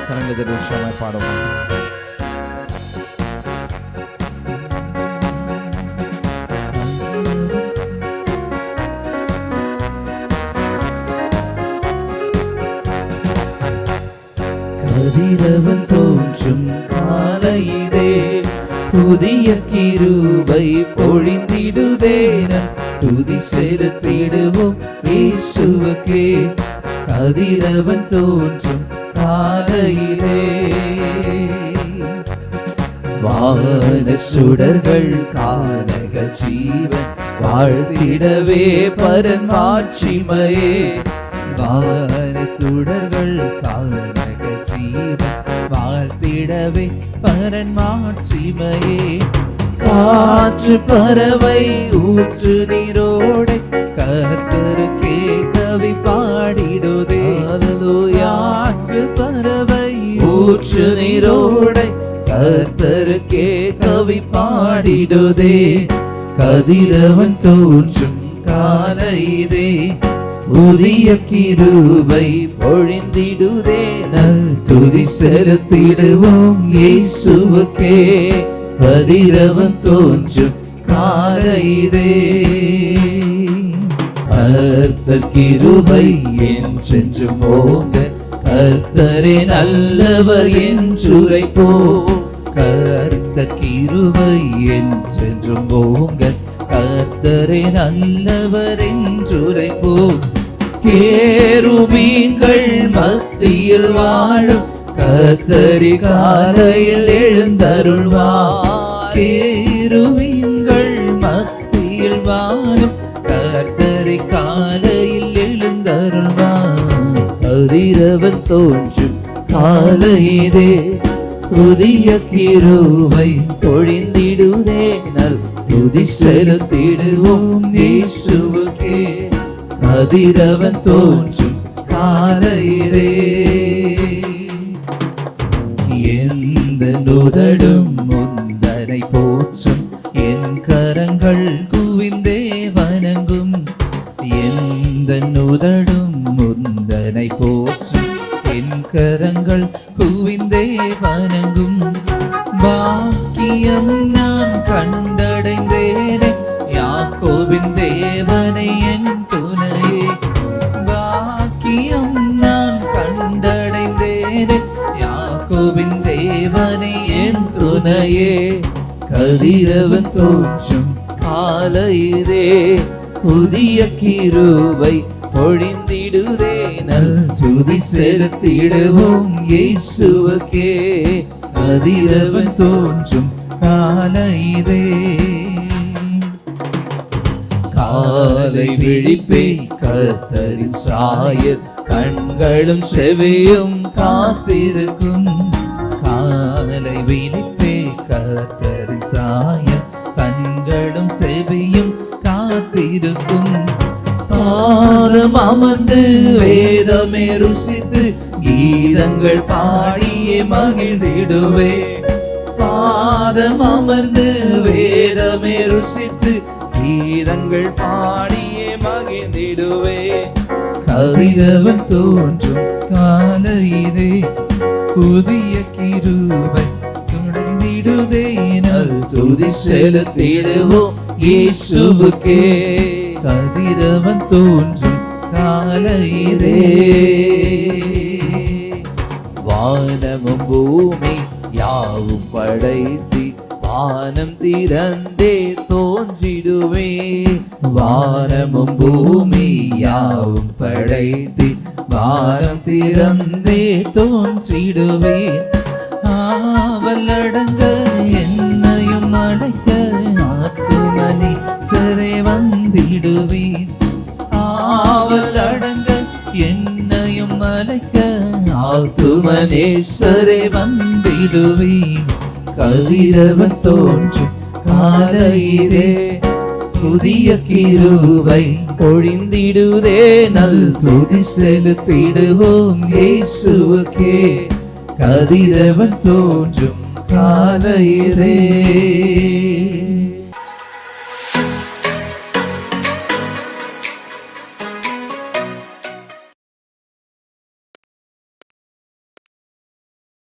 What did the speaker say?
കരങ്ങളിത് രൂക്ഷമായി പാടുന്നു കതിരവൻ புதிய கிருபை பொழிந்திடுதேன. துதி செலுத்திடுவோம் இயேசுவுக்கே. கதிரவன் தோன்றும் காலையிலே. வான சுடர்கள் கானக ஜீவன் வாழ்த்திடவே பரன் மாட்சிமையே. வான சுடர்கள் கானக ஜீவன் வாழ்த்திடவே பரன் மாட்சிமையே. காற்று பறவை ஊற்று நீரோடை. கர்த்தருக்கே கவி பாடிடுதே. யாற்று பறவை ஊற்று நீரோடை. கர்த்தருக்கே கவி பாடிடுதே. கதிரவன் தோன்றும் காலைதே புதிய கிருபை பொழிந்திடுதே. நல் துதி செலுத்திடுவோம் இயேசுவுக்கே. கதிரவன் தோன்றும் காலைதே கர்த்தர் கிருபை என்றென்று போங்க கர்த்தரே நல்லவர் என்றுரை போ கர்த்த கிருபை என்றென்றும் போங்க கர்த்தரே நல்லவர் என்றுரைப்போ கேருபீங்கள் மத்தியில் வாழும். கத்தரி காலையில் எழுந்தருள்வா கேருவீங்கள் மத்தியில் வாழும். கத்தரி காலையில் எழுந்தருள்வா கதிரவன் தோன்றும் காலையிலே. புதிய கிருவை பொழிந்திடுதே. நல் துதி செலுத்திடுவோம். இயேசுவுக்கே. கதிரவன் தோன்றும் காலையிலே. எந்த நுதடும் முந்தனை போற்றும் என் கரங்கள் குவிந்தே வணங்கும். எந்த நுதடும் முந்தனை போற்றும் என் கரங்கள் குவிந்தே வணங்கும். பாக்கியம் நான் கண்டடைந்தேனே யாக்கோவின் தேவ என் கதிரவன் தோற்றும் காலையிலே புதிய கிருவை பொழிந்திடுதே நல் துதி செலுத்திடுவோம் இயேசுவக்கே. கதிரவன் தோன்றும் காலையிலே. காலை விழிப்பே கத்தரின் சாயல் கண்களும் செவியும் காத்திருக்கும். காலை விழிப்பே கர்த்தரின் சாயம் கண்களும் செவியும் காத்திருக்கும். பாதம் அமர்ந்து வேதமே ருசித்து கீதங்கள் பாடியே மகிழ்ந்திடுவே. பாதம் அமர்ந்து வேதமே ருசித்து கீதங்கள் பாடியே மகிழ்ந்திடுவே. கவிதவன் தோன்றும் கால இதே புதிய கிருபை துதி செலுத்திடுவோம் இயேசுவுக்கே. கதிரவன் தோன்றும் காலையிலே. வானமும் பூமி யாவும் படைத்தி வானம் திறந்தே தோன்றிடுவே வானமும் பூமி யாவும் படைத்தி வானம் திறந்தே தோன்றிடுவே ஆவலடங்க வந்திடுவேன் ஆவல் அடங்க என்னையும் அழைக்க ஆத்துமனேஸ்வரே வந்திடுவேன் கதிரவன் தோன்றும் காலையிலே புதிய கிருவை பொழிந்திடுதே நல் துதி செலுத்திடுவோம் இயேசுவுக்கே. கதிரவன் தோன்றும் காலையிலே.